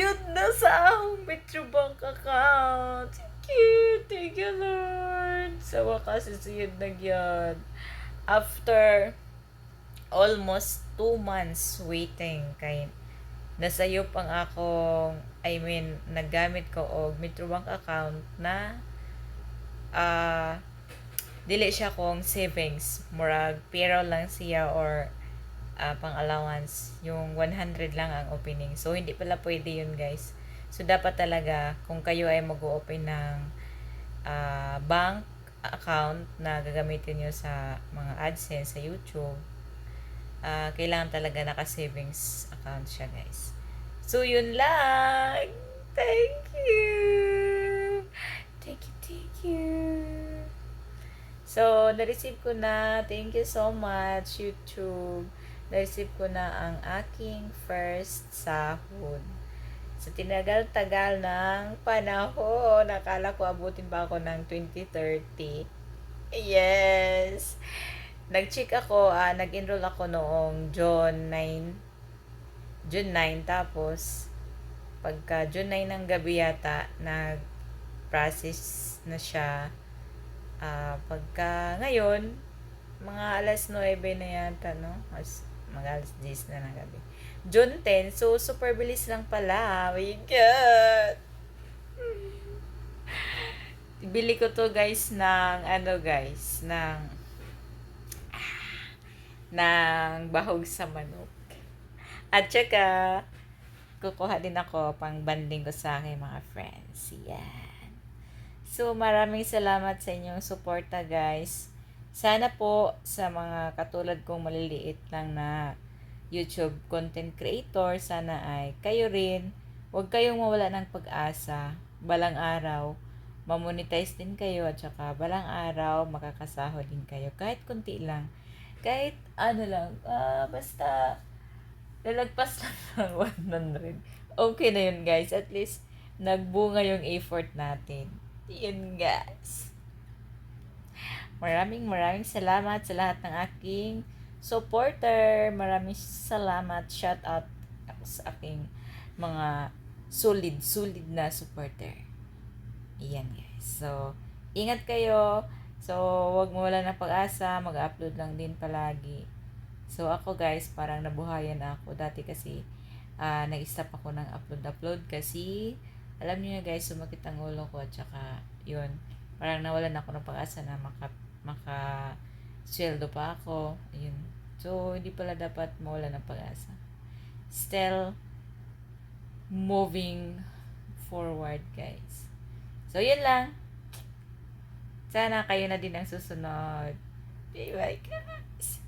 nasuyod na sa akong Metro Bank account. You. Thank you, Lord. Sa wakas, suyod na gyud. After almost two months waiting kay nasayop ang akong I mean naggamit ko og Metrobank account na ah dili siya kong savings murag pero lang siya or ah, pang allowance yung 100 lang ang opening so hindi pala pwede yun guys so dapat talaga kung kayo ay mag-open ng ah, bank account na gagamitin nyo sa mga AdSense sa YouTube ah kailangan talaga naka-savings account siya, guys. So, yun lang. Thank you. Thank you, thank you. So, na-receive ko na. Thank you so much, YouTube. Na-receive ko na ang aking first sahod. Sa tinagal-tagal ng panahon, nakala ko abutin ba ako ng 2030. Yes! nag-check ako, ah, nag-enroll ako noong June 9. June 9, tapos, pagka June 9 ng gabi yata, nag-process na siya. Ah, pagka ngayon, mga alas 9 na yata, no? As, mga alas 10 na ng gabi. June 10, so super bilis lang pala. My God! Bili ko to guys ng ano guys, ng ng bahog sa manok. At saka, kukuha din ako pang banding ko sa aking mga friends. Yan. So, maraming salamat sa inyong suporta, guys. Sana po sa mga katulad kong maliliit lang na YouTube content creator, sana ay kayo rin, huwag kayong mawala ng pag-asa. Balang araw, mamonetize din kayo at saka balang araw, makakasahod din kayo. Kahit kunti lang kahit ano lang, ah, basta lalagpas lang ng 100. Okay na yun guys. At least nagbunga yung effort natin. Yun guys. Maraming maraming salamat sa lahat ng aking supporter. Maraming salamat. Shout out sa aking mga solid, solid na supporter. Iyan guys. So, ingat kayo. So, wag mo wala ng pag-asa, mag-upload lang din palagi. So, ako guys, parang nabuhayan ako. Dati kasi, uh, nag-stop ako ng upload-upload kasi, alam niyo guys, sumakit ang ulo ko at saka, yun, parang nawalan ako ng pag-asa na maka, maka, sweldo pa ako. Ayun. So, hindi pala dapat mawala ng pag-asa. Still, moving forward, guys. So, yun lang. Sana kayo na din ang susunod. Bye-bye.